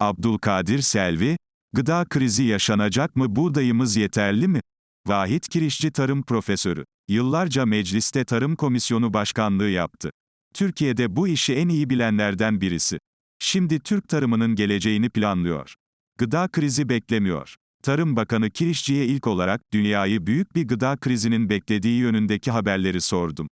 Abdülkadir Selvi, gıda krizi yaşanacak mı buğdayımız yeterli mi? Vahit Kirişçi Tarım Profesörü, yıllarca mecliste Tarım Komisyonu Başkanlığı yaptı. Türkiye'de bu işi en iyi bilenlerden birisi. Şimdi Türk tarımının geleceğini planlıyor. Gıda krizi beklemiyor. Tarım Bakanı Kirişçi'ye ilk olarak dünyayı büyük bir gıda krizinin beklediği yönündeki haberleri sordum.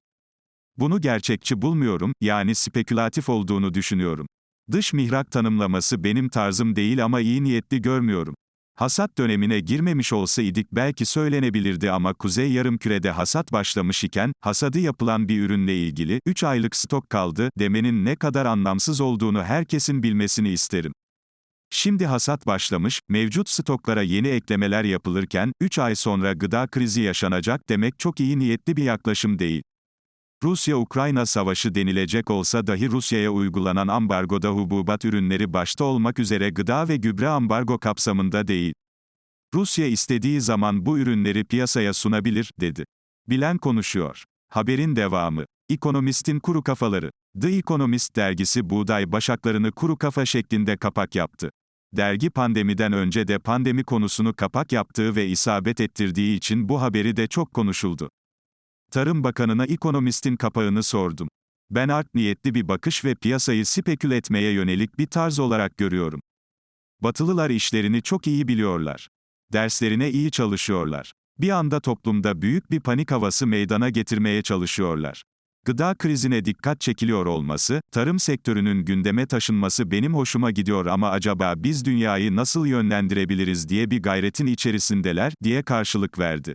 Bunu gerçekçi bulmuyorum, yani spekülatif olduğunu düşünüyorum. Dış mihrak tanımlaması benim tarzım değil ama iyi niyetli görmüyorum. Hasat dönemine girmemiş olsa idik belki söylenebilirdi ama Kuzey Yarımküre'de hasat başlamış iken, hasadı yapılan bir ürünle ilgili 3 aylık stok kaldı demenin ne kadar anlamsız olduğunu herkesin bilmesini isterim. Şimdi hasat başlamış, mevcut stoklara yeni eklemeler yapılırken, 3 ay sonra gıda krizi yaşanacak demek çok iyi niyetli bir yaklaşım değil. Rusya-Ukrayna savaşı denilecek olsa dahi Rusya'ya uygulanan ambargoda hububat ürünleri başta olmak üzere gıda ve gübre ambargo kapsamında değil. Rusya istediği zaman bu ürünleri piyasaya sunabilir, dedi. Bilen konuşuyor. Haberin devamı. Ekonomistin kuru kafaları. The Economist dergisi buğday başaklarını kuru kafa şeklinde kapak yaptı. Dergi pandemiden önce de pandemi konusunu kapak yaptığı ve isabet ettirdiği için bu haberi de çok konuşuldu. Tarım Bakanı'na ekonomistin kapağını sordum. Ben art niyetli bir bakış ve piyasayı spekül etmeye yönelik bir tarz olarak görüyorum. Batılılar işlerini çok iyi biliyorlar. Derslerine iyi çalışıyorlar. Bir anda toplumda büyük bir panik havası meydana getirmeye çalışıyorlar. Gıda krizine dikkat çekiliyor olması, tarım sektörünün gündeme taşınması benim hoşuma gidiyor ama acaba biz dünyayı nasıl yönlendirebiliriz diye bir gayretin içerisindeler, diye karşılık verdi.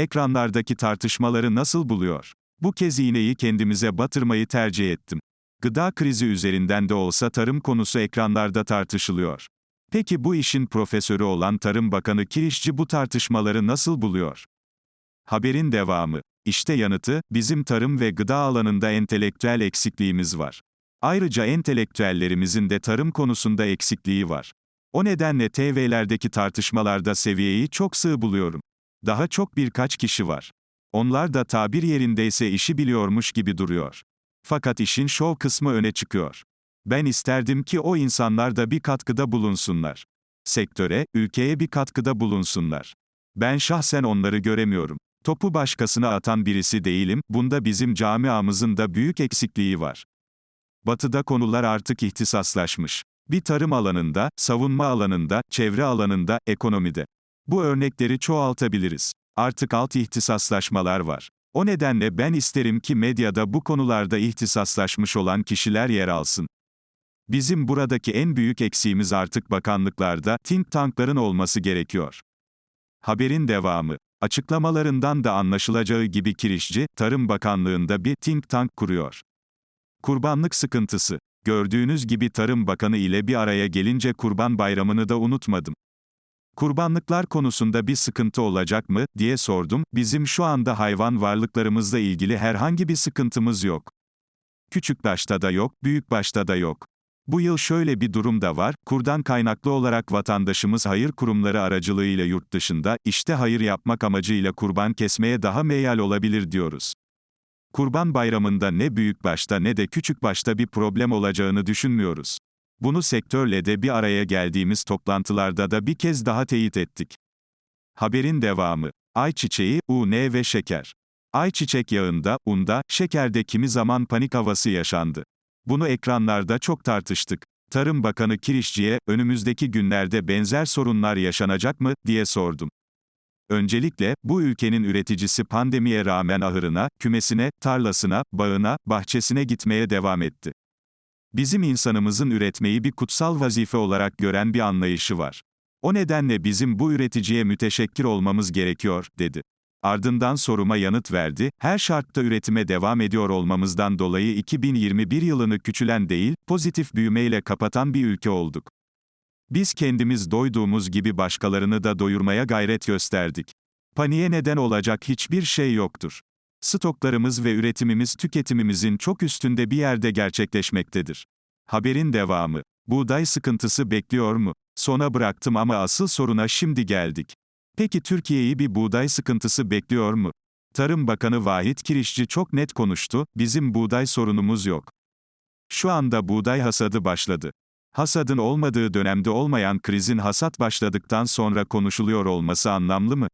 Ekranlardaki tartışmaları nasıl buluyor? Bu kez iğneyi kendimize batırmayı tercih ettim. Gıda krizi üzerinden de olsa tarım konusu ekranlarda tartışılıyor. Peki bu işin profesörü olan Tarım Bakanı Kirişçi bu tartışmaları nasıl buluyor? Haberin devamı. İşte yanıtı, bizim tarım ve gıda alanında entelektüel eksikliğimiz var. Ayrıca entelektüellerimizin de tarım konusunda eksikliği var. O nedenle TV'lerdeki tartışmalarda seviyeyi çok sığ buluyorum. Daha çok birkaç kişi var. Onlar da tabir yerindeyse işi biliyormuş gibi duruyor. Fakat işin şov kısmı öne çıkıyor. Ben isterdim ki o insanlar da bir katkıda bulunsunlar. Sektöre, ülkeye bir katkıda bulunsunlar. Ben şahsen onları göremiyorum. Topu başkasına atan birisi değilim, bunda bizim camiamızın da büyük eksikliği var. Batıda konular artık ihtisaslaşmış. Bir tarım alanında, savunma alanında, çevre alanında, ekonomide. Bu örnekleri çoğaltabiliriz. Artık alt ihtisaslaşmalar var. O nedenle ben isterim ki medyada bu konularda ihtisaslaşmış olan kişiler yer alsın. Bizim buradaki en büyük eksiğimiz artık bakanlıklarda think tankların olması gerekiyor. Haberin devamı. Açıklamalarından da anlaşılacağı gibi Kirişçi, Tarım Bakanlığı'nda bir think tank kuruyor. Kurbanlık sıkıntısı. Gördüğünüz gibi Tarım Bakanı ile bir araya gelince Kurban Bayramı'nı da unutmadım. Kurbanlıklar konusunda bir sıkıntı olacak mı, diye sordum, bizim şu anda hayvan varlıklarımızla ilgili herhangi bir sıkıntımız yok. Küçük başta da yok, büyük başta da yok. Bu yıl şöyle bir durum da var, kurdan kaynaklı olarak vatandaşımız hayır kurumları aracılığıyla yurt dışında, işte hayır yapmak amacıyla kurban kesmeye daha meyal olabilir diyoruz. Kurban bayramında ne büyük başta ne de küçük başta bir problem olacağını düşünmüyoruz. Bunu sektörle de bir araya geldiğimiz toplantılarda da bir kez daha teyit ettik. Haberin devamı. Ayçiçeği, un ve şeker. Ayçiçek yağında, unda, şekerde kimi zaman panik havası yaşandı. Bunu ekranlarda çok tartıştık. Tarım Bakanı Kirişçi'ye, önümüzdeki günlerde benzer sorunlar yaşanacak mı, diye sordum. Öncelikle, bu ülkenin üreticisi pandemiye rağmen ahırına, kümesine, tarlasına, bağına, bahçesine gitmeye devam etti. Bizim insanımızın üretmeyi bir kutsal vazife olarak gören bir anlayışı var. O nedenle bizim bu üreticiye müteşekkir olmamız gerekiyor, dedi. Ardından soruma yanıt verdi, her şartta üretime devam ediyor olmamızdan dolayı 2021 yılını küçülen değil, pozitif büyümeyle kapatan bir ülke olduk. Biz kendimiz doyduğumuz gibi başkalarını da doyurmaya gayret gösterdik. Paniğe neden olacak hiçbir şey yoktur. Stoklarımız ve üretimimiz tüketimimizin çok üstünde bir yerde gerçekleşmektedir. Haberin devamı. Buğday sıkıntısı bekliyor mu? Sona bıraktım ama asıl soruna şimdi geldik. Peki Türkiye'yi bir buğday sıkıntısı bekliyor mu? Tarım Bakanı Vahit Kirişçi çok net konuştu, bizim buğday sorunumuz yok. Şu anda buğday hasadı başladı. Hasadın olmadığı dönemde olmayan krizin hasat başladıktan sonra konuşuluyor olması anlamlı mı?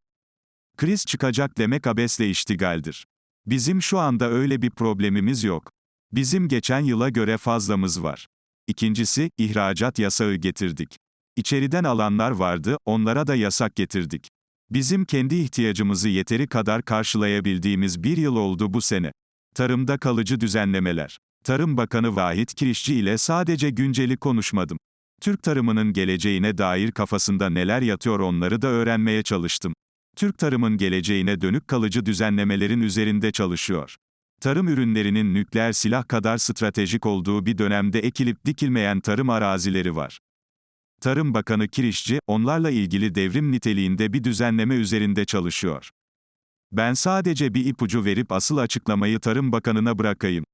Kriz çıkacak demek abesle iştigaldir. Bizim şu anda öyle bir problemimiz yok. Bizim geçen yıla göre fazlamız var. İkincisi, ihracat yasağı getirdik. İçeriden alanlar vardı, onlara da yasak getirdik. Bizim kendi ihtiyacımızı yeteri kadar karşılayabildiğimiz bir yıl oldu bu sene. Tarımda kalıcı düzenlemeler. Tarım Bakanı Vahit Kirişçi ile sadece günceli konuşmadım. Türk tarımının geleceğine dair kafasında neler yatıyor onları da öğrenmeye çalıştım. Türk tarımın geleceğine dönük kalıcı düzenlemelerin üzerinde çalışıyor. Tarım ürünlerinin nükleer silah kadar stratejik olduğu bir dönemde ekilip dikilmeyen tarım arazileri var. Tarım Bakanı Kirişçi, onlarla ilgili devrim niteliğinde bir düzenleme üzerinde çalışıyor. Ben sadece bir ipucu verip asıl açıklamayı Tarım Bakanı'na bırakayım.